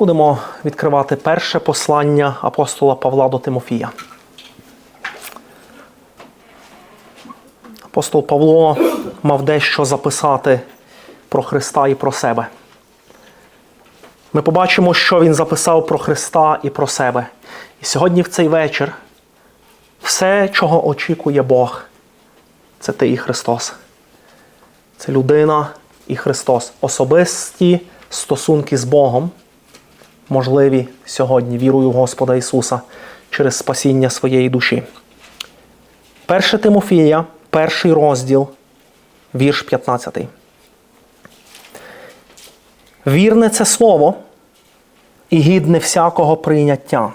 Будемо відкривати перше послання апостола Павла до Тимофія. Апостол Павло мав дещо записати про Христа і про себе. Ми побачимо, що він записав про Христа і про себе. І сьогодні в цей вечір все, чого очікує Бог, це ти і Христос. Це людина і Христос. Особисті стосунки з Богом можливі сьогодні, вірою в Господа Ісуса через спасіння своєї душі. 1 Тимофія, перший розділ, вірш 15. Вірне це слово і гідне всякого прийняття,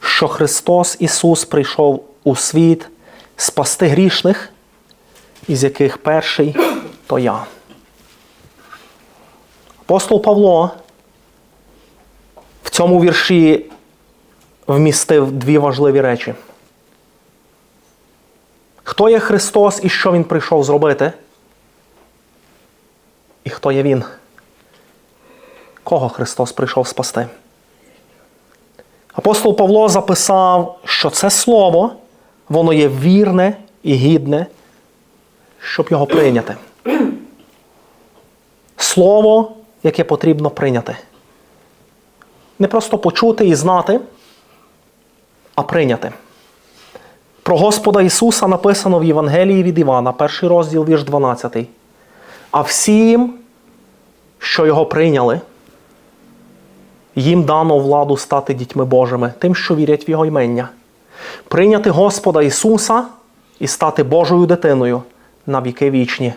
що Христос Ісус прийшов у світ спасти грішних, із яких перший то я. Апостол Павло цьому вірші вмістив дві важливі речі. Хто є Христос і що Він прийшов зробити? І хто є Він? Кого Христос прийшов спасти? Апостол Павло записав, що це слово, воно є вірне і гідне, щоб його прийняти. Слово, яке потрібно прийняти. Не просто почути і знати, а прийняти. Про Господа Ісуса написано в Євангелії від Івана, перший розділ, вірш 12. А всім, що його прийняли, їм дано владу стати дітьми Божими, тим, що вірять в Його ймення. Прийняти Господа Ісуса і стати Божою дитиною на віки вічні.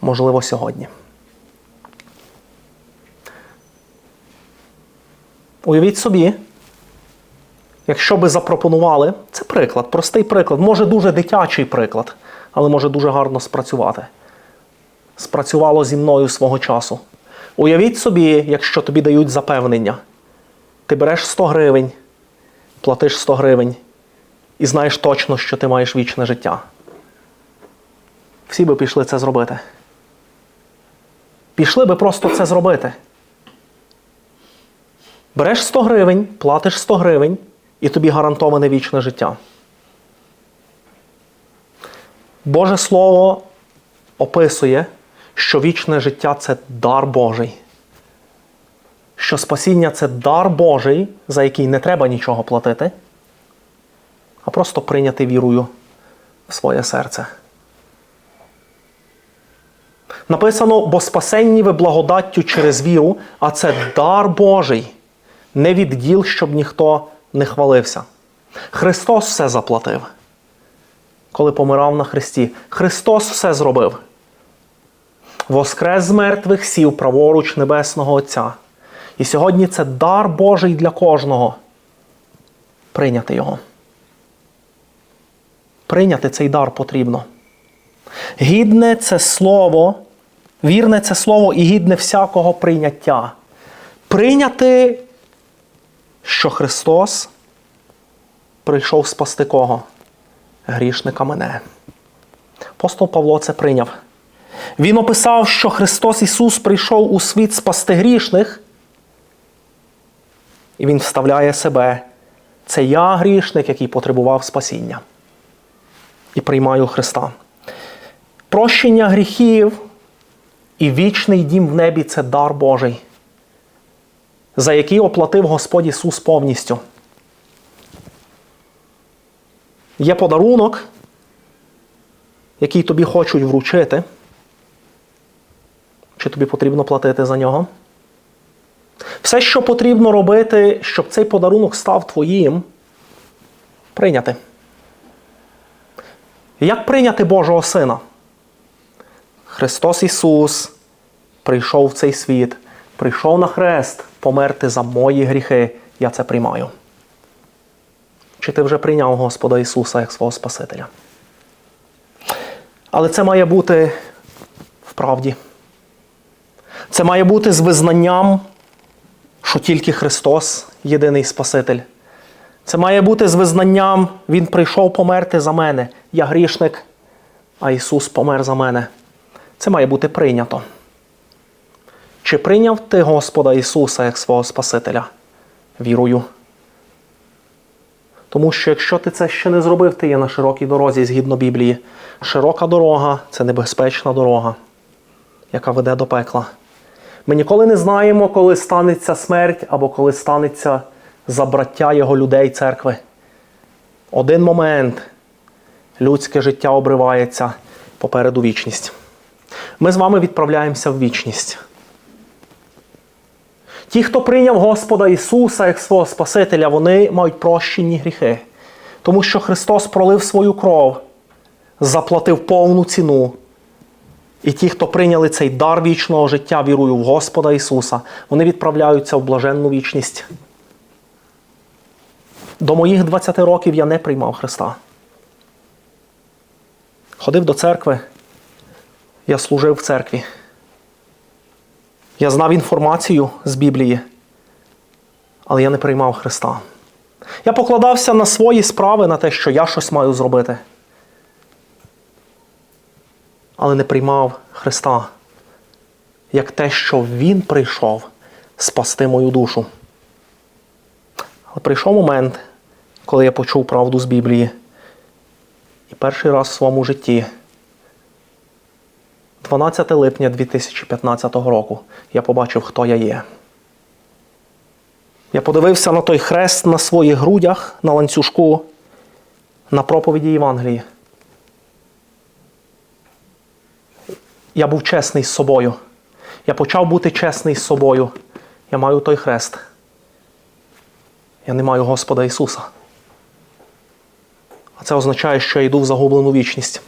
Можливо, сьогодні. Уявіть собі, якщо би запропонували, це приклад, простий приклад, може дуже дитячий приклад, але може дуже гарно спрацювати. Спрацювало зі мною свого часу. Уявіть собі, якщо тобі дають запевнення, ти береш 100 гривень, платиш 100 гривень і знаєш точно, що ти маєш вічне життя. Всі би пішли це зробити. Пішли би просто це зробити. Береш 100 гривень, платиш 100 гривень, і тобі гарантоване вічне життя. Боже Слово описує, що вічне життя це дар Божий. Що спасіння це дар Божий, за який не треба нічого платити, а просто прийняти вірою в своє серце. Написано, бо спасенні ви благодаттю через віру, а це дар Божий, не від діл, щоб ніхто не хвалився. Христос все заплатив. Коли помирав на Христі, Христос все зробив. Воскрес з мертвих сів праворуч Небесного Отця. І сьогодні це дар Божий для кожного. Прийняти його. Прийняти цей дар потрібно. Гідне це слово, вірне це слово і гідне всякого прийняття. Прийняти, що Христос прийшов спасти кого? Грішника мене. Апостол Павло це прийняв. Він описав, що Христос Ісус прийшов у світ спасти грішних, і Він вставляє себе. Це я грішник, який потребував спасіння. І приймаю Христа. Прощення гріхів і вічний дім в небі це дар Божий, за який оплатив Господь Ісус повністю. Є подарунок, який тобі хочуть вручити. Чи тобі потрібно платити за нього? Все, що потрібно робити, щоб цей подарунок став твоїм, прийняти. Як прийняти Божого Сина? Христос Ісус прийшов в цей світ, прийшов на хрест померти за мої гріхи. Я це приймаю. Чи ти вже прийняв Господа Ісуса як свого Спасителя? Але це має бути в правді. Це має бути з визнанням, що тільки Христос єдиний Спаситель. Це має бути з визнанням, Він прийшов померти за мене. Я грішник, а Ісус помер за мене. Це має бути прийнято. Чи прийняв ти Господа Ісуса як свого Спасителя? Вірую. Тому що якщо ти це ще не зробив, ти є на широкій дорозі згідно Біблії. Широка дорога це небезпечна дорога, яка веде до пекла. Ми ніколи не знаємо, коли станеться смерть або коли станеться забраття його людей церкви. Один момент людське життя обривається попереду вічність. Ми з вами відправляємося в вічність. Ті, хто прийняв Господа Ісуса як свого Спасителя, вони мають прощені гріхи. Тому що Христос пролив свою кров, заплатив повну ціну. І ті, хто прийняли цей дар вічного життя, вірою в Господа Ісуса, вони відправляються в блаженну вічність. До моїх 20 років я не приймав Христа. Ходив до церкви, я служив в церкві. Я знав інформацію з Біблії, але я не приймав Христа. Я покладався на свої справи, на те, що я щось маю зробити. Але не приймав Христа як те, що Він прийшов спасти мою душу. Але прийшов момент, коли я почув правду з Біблії. І перший раз в своєму житті, 12 липня 2015 року, я побачив, хто я є. Я подивився на той хрест на своїх грудях, на ланцюжку, на проповіді Євангелії. Я був чесний з собою. Я почав бути чесний з собою. Я маю той хрест. Я не маю Господа Ісуса. А це означає, що я йду в загублену вічність.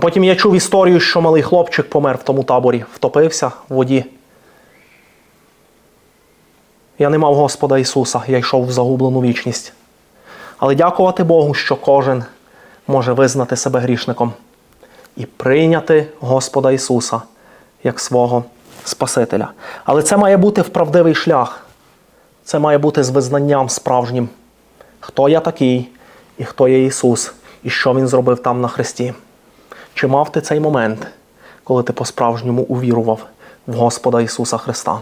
Потім я чув історію, що малий хлопчик помер в тому таборі, втопився в воді. Я не мав Господа Ісуса, я йшов в загублену вічність. Але дякувати Богу, що кожен може визнати себе грішником і прийняти Господа Ісуса як свого Спасителя. Але це має бути в правдивий шлях. Це має бути з визнанням справжнім, хто я такий і хто є Ісус, і що Він зробив там на Христі. Чи мав ти цей момент, коли ти по-справжньому увірував в Господа Ісуса Христа?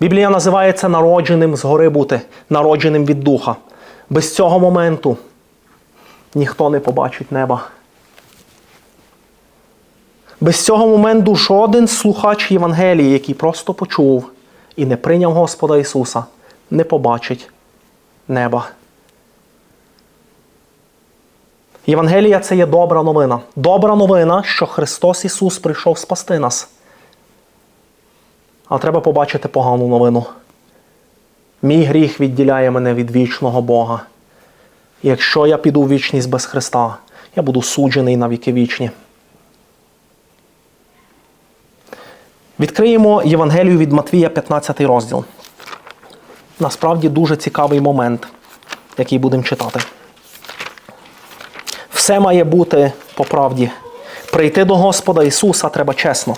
Біблія називає це народженим згори бути, народженим від Духа. Без цього моменту ніхто не побачить неба. Без цього моменту жоден слухач Євангелії, який просто почув і не прийняв Господа Ісуса, не побачить неба. Євангелія це є добра новина. Добра новина, що Христос Ісус прийшов спасти нас. Але треба побачити погану новину. Мій гріх відділяє мене від вічного Бога. Якщо я піду в вічність без Христа, я буду суджений на віки вічні. Відкриємо Євангелію від Матвія, 15 розділ. Насправді дуже цікавий момент, який будемо читати. Все має бути по правді. Прийти до Господа Ісуса треба чесно.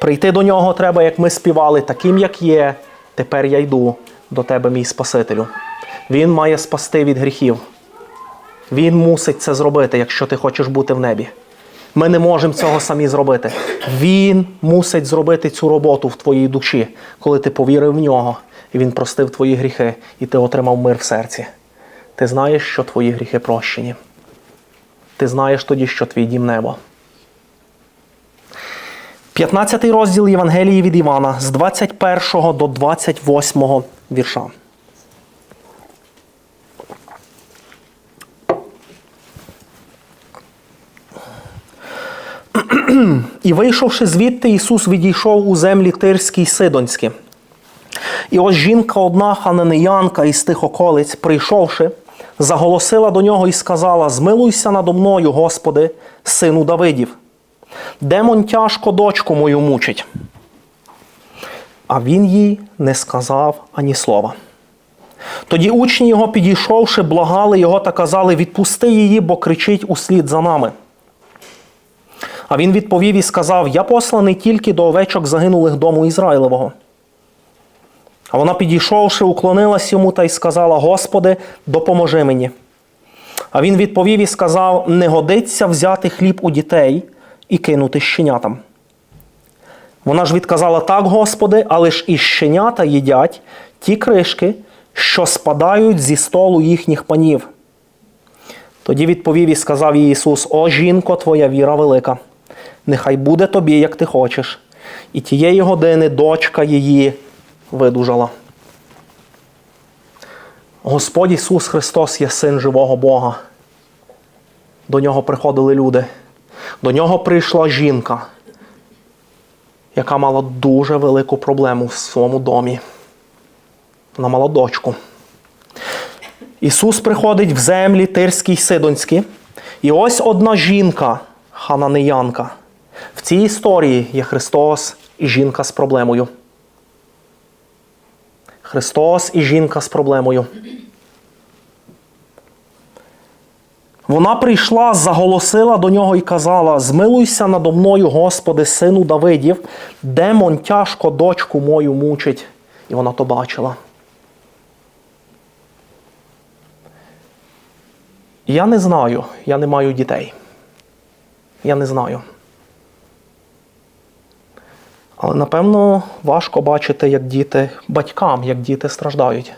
Прийти до Нього треба, як ми співали, таким, як є. Тепер я йду до тебе, мій Спасителю. Він має спасти від гріхів. Він мусить це зробити, якщо ти хочеш бути в небі. Ми не можемо цього самі зробити. Він мусить зробити цю роботу в твоїй душі, коли ти повірив в нього, і він простив твої гріхи, і ти отримав мир в серці. Ти знаєш, що твої гріхи прощені. Ти знаєш тоді, що твій дім небо. 15 розділ Євангелії від Івана з 21 до 28 вірша. І вийшовши звідти, Ісус відійшов у землі Тирські й Сидонські. І ось жінка одна хананеянка із тих околиць, прийшовши, заголосила до нього і сказала: Змилуйся надо мною, Господи, сину Давидів. Демон тяжко дочку мою мучить. А він їй не сказав ані слова. Тоді учні його, підійшовши, благали його та казали: Відпусти її, бо кричить услід за нами. А він відповів і сказав: Я посланий тільки до овечок загинулих дому Ізраїлевого. А вона, підійшовши, уклонилась йому та й сказала: Господи, допоможи мені. А він відповів і сказав: Не годиться взяти хліб у дітей і кинути щенятам. Вона ж відказала так, Господи, але ж і щенята їдять ті кришки, що спадають зі столу їхніх панів. Тоді відповів і сказав їй Ісус: О, жінко, твоя віра велика, нехай буде тобі, як ти хочеш. І тієї години дочка її видужала. Господь Ісус Христос є син живого Бога. До нього приходили люди. До нього прийшла жінка, яка мала дуже велику проблему в своєму домі. Вона мала дочку. Ісус приходить в землі Тирській Сидонські. І ось одна жінка, хананеянка. В цій історії є Христос і жінка з проблемою. Христос і жінка з проблемою. Вона прийшла, заголосила до нього і казала: Змилуйся надо мною, Господи, сину Давидів, демон тяжко дочку мою мучить. І вона то бачила. Я не знаю, я не маю дітей. Я не знаю. Але напевно важко бачити, як діти батькам, як діти страждають.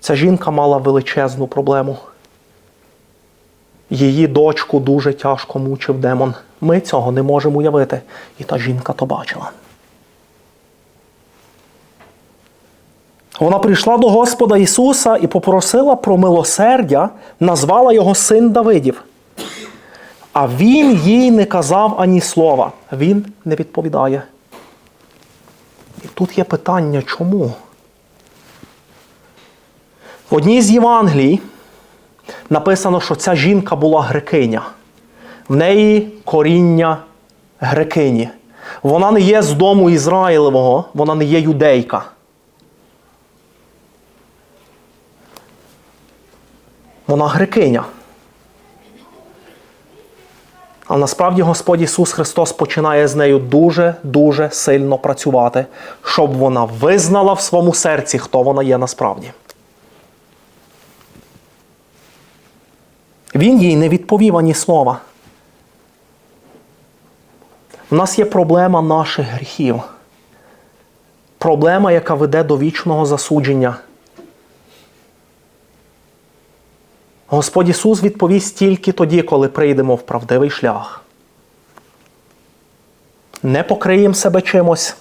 Ця жінка мала величезну проблему. Її дочку дуже тяжко мучив демон. Ми цього не можемо уявити. І та жінка то бачила. Вона прийшла до Господа Ісуса і попросила про милосердя, назвала його син Давидів. А він їй не казав ані слова. Він не відповідає. І тут є питання, чому? В одній з Євангелій написано, що ця жінка була грекиня. В неї коріння грекині. Вона не є з дому Ізраїлевого, вона не є юдейка. Вона грекиня. А насправді Господь Ісус Христос починає з нею дуже-дуже сильно працювати, щоб вона визнала в своєму серці, хто вона є насправді. Він їй не відповів ані слова. У нас є проблема наших гріхів. Проблема, яка веде до вічного засудження. Господь Ісус відповість тільки тоді, коли прийдемо в правдивий шлях. Не покриємо себе чимось,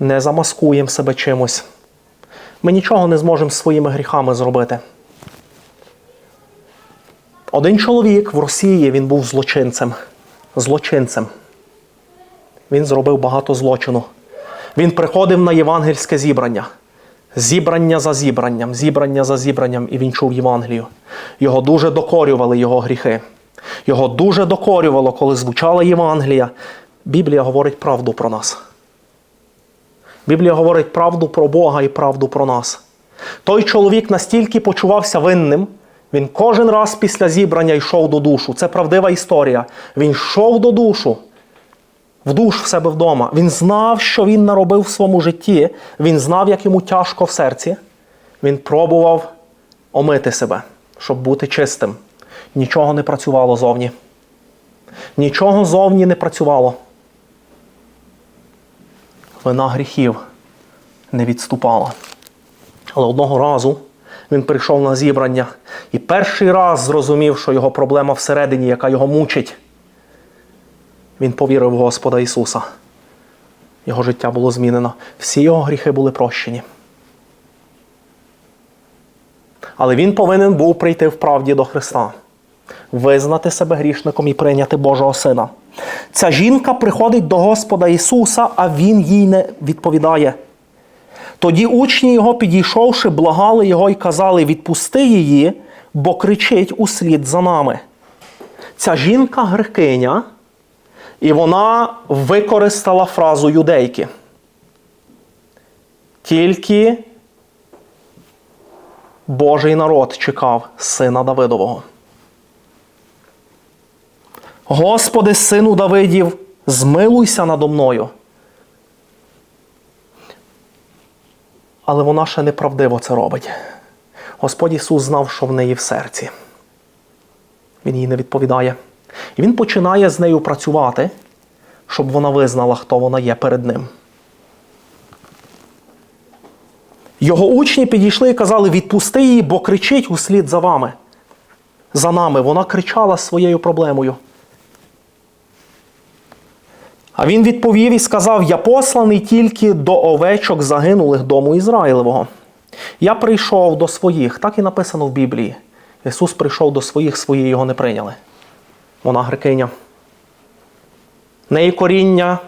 не замаскуємо себе чимось. Ми нічого не зможемо своїми гріхами зробити. Один чоловік в Росії він був злочинцем. Злочинцем. Він зробив багато злочину. Він приходив на євангельське зібрання. Зібрання за зібранням, зібрання за зібранням, і він чув Євангелію. Його дуже докорювали його гріхи. Його дуже докорювало, коли звучала Євангелія. Біблія говорить правду про нас. Біблія говорить правду про Бога і правду про нас. Той чоловік настільки почувався винним, він кожен раз після зібрання йшов до душу. Це правдива історія. Він йшов до душу в душ в себе вдома. Він знав, що він наробив в своєму житті. Він знав, як йому тяжко в серці. Він пробував омити себе, щоб бути чистим. Нічого не працювало зовні. Нічого зовні не працювало. Вина гріхів не відступала. Але одного разу він прийшов на зібрання і перший раз зрозумів, що його проблема всередині, яка його мучить. Він повірив в Господа Ісуса. Його життя було змінено. Всі його гріхи були прощені. Але він повинен був прийти в правді до Христа, визнати себе грішником і прийняти Божого Сина. Ця жінка приходить до Господа Ісуса, а Він їй не відповідає. Тоді учні його, підійшовши, благали його і казали: відпусти її, бо кричить услід за нами. Ця жінка грекиня. І вона використала фразу юдейки. Тільки Божий народ чекав сина Давидового. Господи, сину Давидів, змилуйся надо мною. Але вона ще неправдиво це робить. Господь Ісус знав, що в неї в серці. Він їй не відповідає. І він починає з нею працювати, щоб вона визнала, хто вона є перед ним. Його учні підійшли і казали: відпусти її, бо кричить услід за вами. За нами. Вона кричала своєю проблемою. А він відповів і сказав: Я посланий тільки до овечок загинулих дому Ізраїлевого. Я прийшов до своїх, так і написано в Біблії. Ісус прийшов до своїх, свої його не прийняли. Вона грекиня. Неї коріння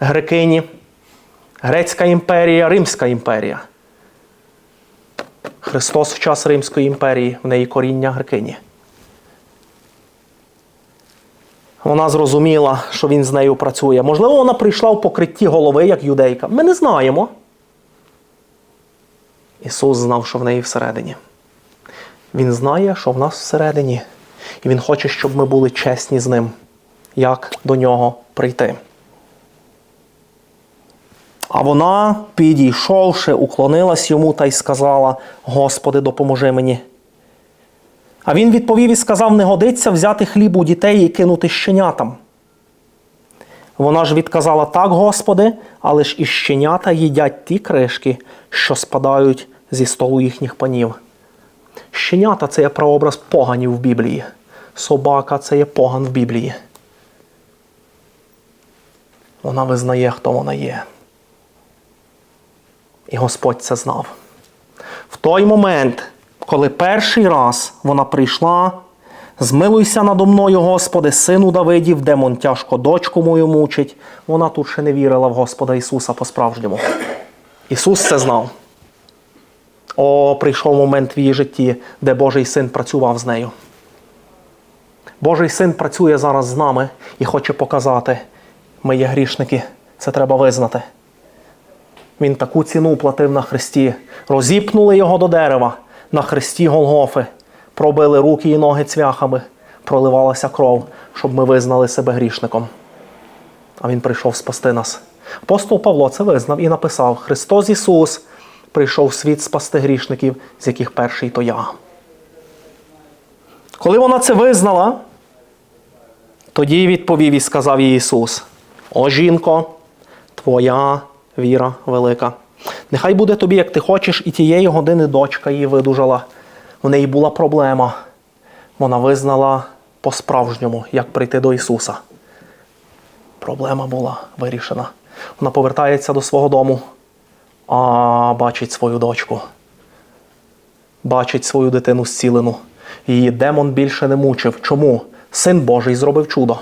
грекині, Грецька імперія, Римська імперія. Христос в час Римської імперії, в неї коріння грекині. Вона зрозуміла, що він з нею працює. Можливо, вона прийшла в покритті голови, як юдейка. Ми не знаємо. Ісус знав, що в неї всередині. Він знає, що в нас всередині. І Він хоче, щоб ми були чесні з ним, як до нього прийти. А вона, підійшовши, уклонилась йому та й сказала: Господи, допоможи мені. А він відповів і сказав: не годиться взяти хліб у дітей і кинути щенятам. Вона ж відказала так, Господи, але ж і щенята їдять ті кришки, що спадають зі столу їхніх панів. Щенята це є прообраз поганів в Біблії. Собака це є поган в Біблії. Вона визнає, хто вона є. І Господь це знав. В той момент, коли перший раз вона прийшла, змилуйся надо мною, Господи, сину Давидів, демон тяжко дочку мою мучить, вона тут ще не вірила в Господа Ісуса по-справжньому. Ісус це знав. О, прийшов момент в її житті, де Божий син працював з нею. Божий син працює зараз з нами і хоче показати, ми є грішники, це треба визнати. Він таку ціну платив на хресті. Розіпнули його до дерева на хресті Голгофи, пробили руки і ноги цвяхами, проливалася кров, щоб ми визнали себе грішником. А він прийшов спасти нас. Апостол Павло це визнав і написав: Христос Ісус прийшов світ спасти грішників, з яких перший то я. Коли вона це визнала, тоді відповів і сказав їй Ісус: О жінко, твоя віра велика. Нехай буде тобі, як ти хочеш, і тієї години дочка її видужала. В неї була проблема. Вона визнала по-справжньому, як прийти до Ісуса. Проблема була вирішена. Вона повертається до свого дому, а бачить свою дочку. Бачить свою дитину зцілену. Її демон більше не мучив. Чому? Син Божий зробив чудо.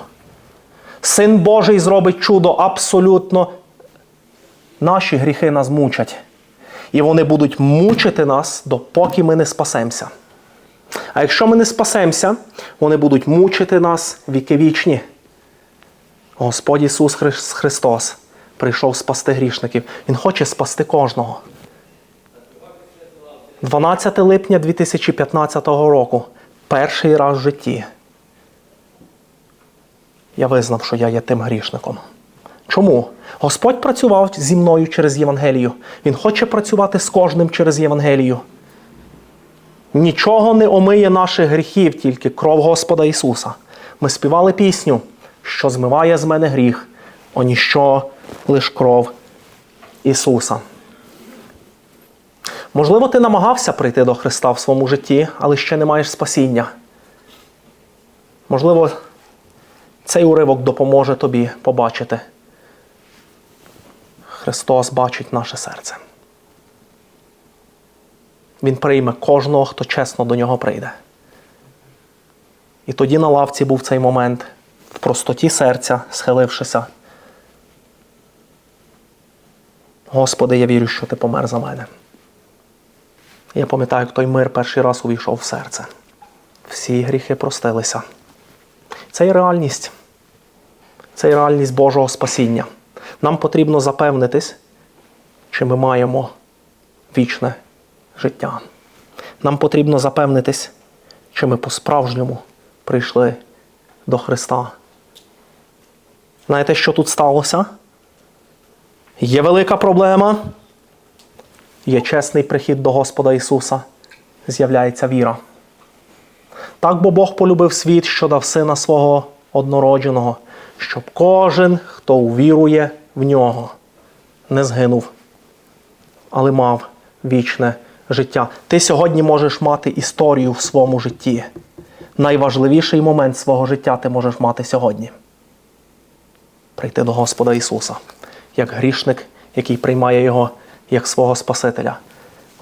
Син Божий зробить чудо абсолютно наші гріхи нас мучать. І вони будуть мучити нас, допоки ми не спасемося. А якщо ми не спасемося, вони будуть мучити нас віки вічні. Господь Ісус Христос прийшов спасти грішників. Він хоче спасти кожного. 12 липня 2015 року. Перший раз в житті. Я визнав, що я є тим грішником. Чому? Господь працював зі мною через Євангелію. Він хоче працювати з кожним через Євангелію. Нічого не омиє наших гріхів, тільки кров Господа Ісуса. Ми співали пісню, що змиває з мене гріх, о ніщо лиш кров Ісуса. Можливо, ти намагався прийти до Христа в своєму житті, але ще не маєш спасіння. Можливо, цей уривок допоможе тобі побачити. Христос бачить наше серце. Він прийме кожного, хто чесно до нього прийде. І тоді на лавці був цей момент, в простоті серця, схилившися. Господи, я вірю, що ти помер за мене. Я пам'ятаю, як той мир перший раз увійшов в серце. Всі гріхи простилися. Це є реальність. Це є реальність Божого спасіння. Нам потрібно запевнитись, чи ми маємо вічне життя. Нам потрібно запевнитись, чи ми по-справжньому прийшли до Христа. Знаєте, що тут сталося? Є велика проблема. Є чесний прихід до Господа Ісуса. З'являється віра. Так бо Бог полюбив світ, що дав сина свого однородженого, щоб кожен, хто увірує в нього, не згинув, але мав вічне життя. Ти сьогодні можеш мати історію в своєму житті. Найважливіший момент свого життя ти можеш мати сьогодні. Прийти до Господа Ісуса, як грішник, який приймає Його як свого Спасителя.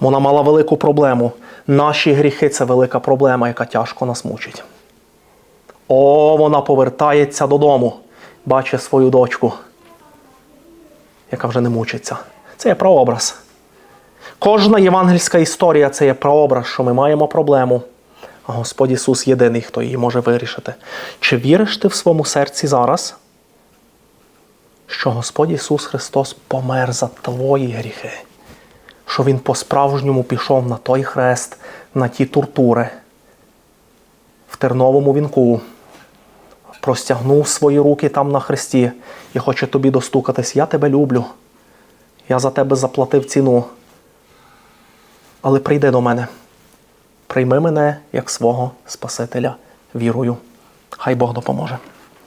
Вона мала велику проблему. Наші гріхи це велика проблема, яка тяжко нас мучить. О, вона повертається додому, бачить свою дочку, яка вже не мучиться. Це є прообраз. Кожна євангельська історія це є прообраз, що ми маємо проблему. А Господь Ісус єдиний, хто її може вирішити. Чи віриш ти в своєму серці зараз, що Господь Ісус Христос помер за твої гріхи? Що Він по-справжньому пішов на той хрест, на ті тортури, в терновому вінку, простягнув свої руки там на хресті і хоче тобі достукатись. Я тебе люблю. Я за тебе заплатив ціну. Але прийди до мене. Прийми мене як свого Спасителя вірою. Хай Бог допоможе.